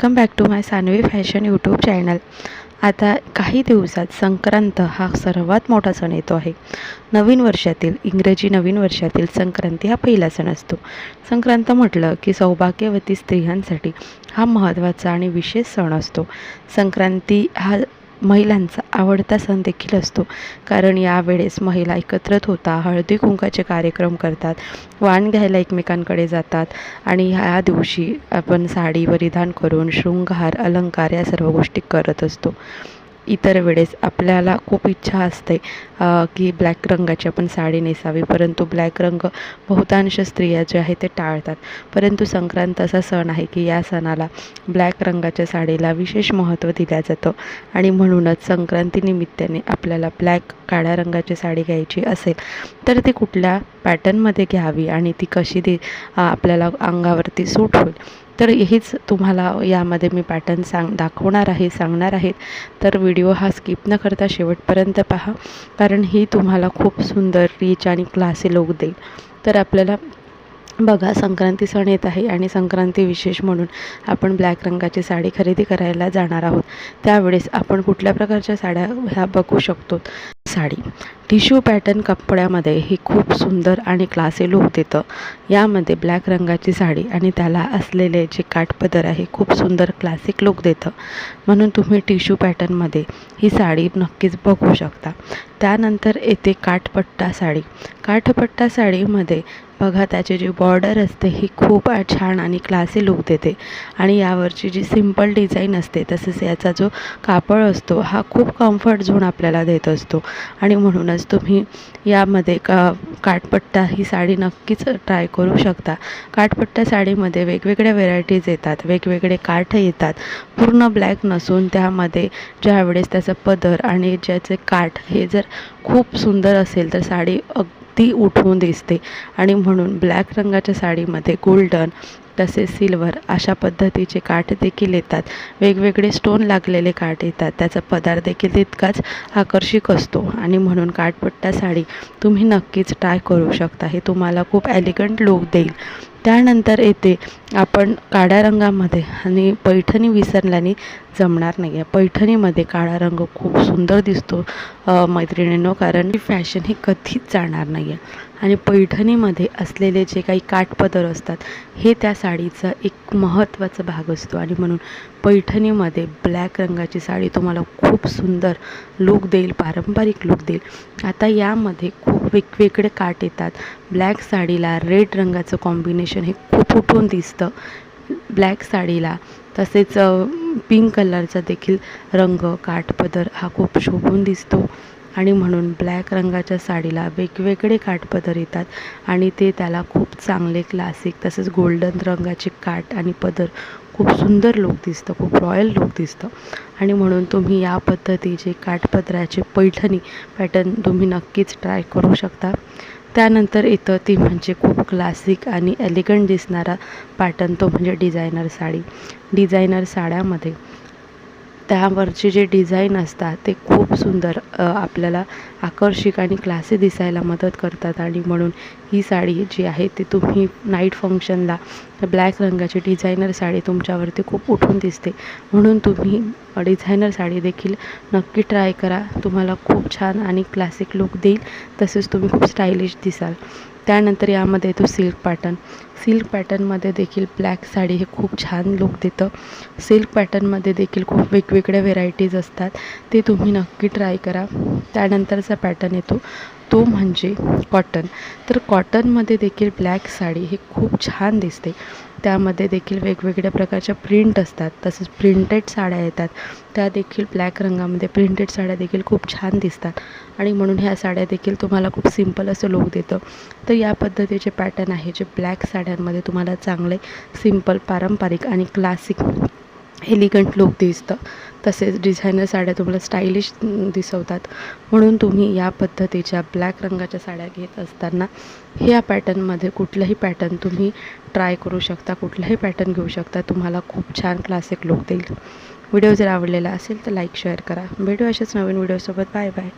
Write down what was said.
Welcome back to my Sanvi fashion YouTube channel. आता काही दिवसात संक्रांत हा सर्वात मोठा सण येतो आहे. नवीन वर्षातील इंग्रजी नवीन वर्षातील संक्रांती हा पहिला सण असतो. संक्रांत म्हटलं की सौभाग्यवती स्त्रियांसाठी हा महत्त्वाचा आणि विशेष सण असतो. संक्रांती हा महिलांचा आवडता सण देखील असतो. कारण यावेळेस महिला एकत्रित होता हळदी कुंकाचे कार्यक्रम करतात वाण घ्यायला एकमेकांकडे जातात आणि ह्या दिवशी आपण साडी परिधान करून शृंगार अलंकार या सर्व गोष्टी करत असतो. इतर वेळेस आपल्याला खूप इच्छा असते की ब्लॅक रंगाची आपण साडी नेसावी. परंतु ब्लॅक रंग बहुतांश स्त्रिया जे आहे ते टाळतात. परंतु संक्रांत असा सण आहे की या सणाला ब्लॅक रंगाच्या साडीला विशेष महत्त्व दिलं जातं. आणि म्हणूनच संक्रांतीनिमित्ताने आपल्याला ब्लॅक काळ्या रंगाची साडी घ्यायची असेल तर ती कुठल्या पॅटर्नमध्ये घ्यावी आणि ती कशी दे आपल्याला अंगावरती सूट होईल? तर हेच तुम्हाला यामध्ये मी पॅटर्न सांग दाखवणार आहे सांगणार आहेत. तर व्हिडिओ हा स्किप न करता शेवटपर्यंत पहा कारण ही तुम्हाला खूप सुंदर रिच आणि क्लासी लोक देईल. तर आपल्याला बघा संक्रांती सण येत आहे आणि संक्रांती विशेष म्हणून आपण ब्लॅक रंगाची साडी खरेदी करायला जाणार आहोत. त्यावेळेस आपण कुठल्या प्रकारच्या साड्या ह्या बघू शकतो? साडी. टिश्यू पॅटर्न कपड्यामध्ये ही खूप सुंदर आणि क्लासी लुक देतं. यामध्ये ब्लॅक रंगाची साडी आणि त्याला असलेले जे काठपदर आहे खूप सुंदर क्लासिक लुक देतं. म्हणून तुम्ही टिश्यू पॅटर्नमध्ये ही साडी नक्कीच बघू शकता. त्यानंतर येते काठपट्टा साडी. काठपट्टा साडीमध्ये बघा त्याची जी बॉर्डर असते ही खूप छान आणि क्लासी लुक देते. आणि यावरची जी सिंपल डिझाईन असते तसेच याचा जो कापड असतो हा खूप कम्फर्ट झोन आपल्याला देत असतो. आणि म्हणूनच तुम्ही यामध्ये का काठपट्टा ही साडी नक्कीच ट्राय करू शकता. काठपट्टा साडीमध्ये वेगवेगळ्या व्हेरायटीज येतात वेगवेगळे काठ येतात. पूर्ण ब्लॅक नसून त्यामध्ये ज्यावेळेस त्याचं पदर आणि ज्याचे काठ हे जर खूप सुंदर असेल तर साडी अगदी उठवून दिसते. आणि म्हणून ब्लॅक रंगाच्या साडीमध्ये गोल्डन तसेच सिल्वर अशा पद्धतीचे काठ देखील येतात. वेगवेगळे स्टोन लागलेले काठ येतात. त्याचा पदार्थ देखील तितकाच आकर्षक असतो. आणि म्हणून काठपट्टा साडी तुम्ही नक्कीच ट्राय करू शकता. हे तुम्हाला खूप ॲलिगंट लुक देईल. त्यानंतर येते आपण काळ्या रंगामध्ये आणि पैठणी विसरल्याने जमणार नाही. आहे पैठणीमध्ये काळा रंग खूप सुंदर दिसतो मैत्रिणींनो कारण फॅशन ही कधीच जाणार नाही आहे आणि पैठणीमध्ये असलेले जे काही काठपदर असतात हे त्या साडीचा एक महत्त्वाचा भाग असतो. आणि म्हणून पैठणीमध्ये ब्लॅक रंगाची साडी तुम्हाला खूप सुंदर लुक देईल पारंपरिक लुक देईल. आता यामध्ये खूप वेगवेगळे काठ येतात. ब्लॅक साडीला रेड रंगाचं कॉम्बिनेशन हे खूप उठून दिसतं. ब्लॅक साडीला. तसेच पिंक कलरचा देखील रंग काठपदर हा खूप शोभून दिसतो. आणि म्हणून ब्लॅक रंगाच्या साडीला वेगवेगळे काठपदर येतात. आणि ते त्याला खूप चांगले क्लासिक तसेच गोल्डन रंगाचे काठ आणि पदर खूप सुंदर लुक दिसतं खूप रॉयल लुक दिसतं. आणि म्हणून तुम्ही या पद्धतीचे काठपदराचे पैठणी पॅटर्न तुम्ही नक्कीच ट्राय करू शकता. त्यानंतर इथं ती म्हणजे खूप क्लासिक आणि एलिगंट दिसणारा पॅटर्न तो म्हणजे डिझायनर साडी. डिझायनर साड्यामध्ये त्यावरचे जे डिझाईन असतात ते खूप सुंदर आपल्याला आकर्षक आणि क्लासी दिसायला मदत करतात. आणि म्हणून ही साडी जी आहे ती तुम्ही नाईट फंक्शनला ब्लॅक रंगाची डिझायनर साडी तुमच्यावरती खूप उठून दिसते. म्हणून तुम्ही डिझायनर साडी देखील नक्की ट्राय करा. तुम्हाला खूप छान आणि क्लासिक लुक देईल. तसेच तुम्ही खूप स्टायलिश दिसाल. त्यानंतर यामध्ये येतो सिल्क पॅटर्न. सिल्क पॅटर्नमध्ये देखील ब्लॅक साडी हे खूप छान लुक देतं. सिल्क पॅटर्नमध्ये देखील खूप वेगवेगळ्या व्हेरायटीज असतात. ते तुम्ही नक्की ट्राय करा. त्यानंतरचा पॅटर्न येतो. तो म्हणजे कॉटन तर कॉटनमध्ये देखील ब्लॅक साडी ही खूप छान दिसते. त्यामध्ये देखील वेगवेगळ्या प्रकारच्या प्रिंट असतात. तसेच प्रिंटेड साड्या येतात. त्या देखील ब्लॅक रंगामध्ये प्रिंटेड साड्या देखील खूप छान दिसतात. आणि म्हणून ह्या साड्या देखील तुम्हाला खूप सिंपल असं लुक देतं. तर या पद्धतीचे पॅटर्न आहे जे ब्लॅक साड्यांमध्ये तुम्हाला चांगले सिंपल पारंपरिक आणि क्लासिक एलिगंट लुक दिसतं. तसेच डिझायनर साड्या तुम्हाला स्टायलिश दिसवतात. म्हणून तुम्ही या पद्धतीच्या ब्लॅक रंगाच्या साड्या घेत असताना ह्या पॅटर्नमध्ये कुठलंही पॅटर्न तुम्ही ट्राय करू शकता कुठलाही पॅटर्न घेऊ शकता तुम्हाला खूप छान क्लासिक लुक देईल. व्हिडिओ जर आवडलेला असेल तर लाईक शेअर करा. भेटू अशाच नवीन व्हिडिओसोबत बाय बाय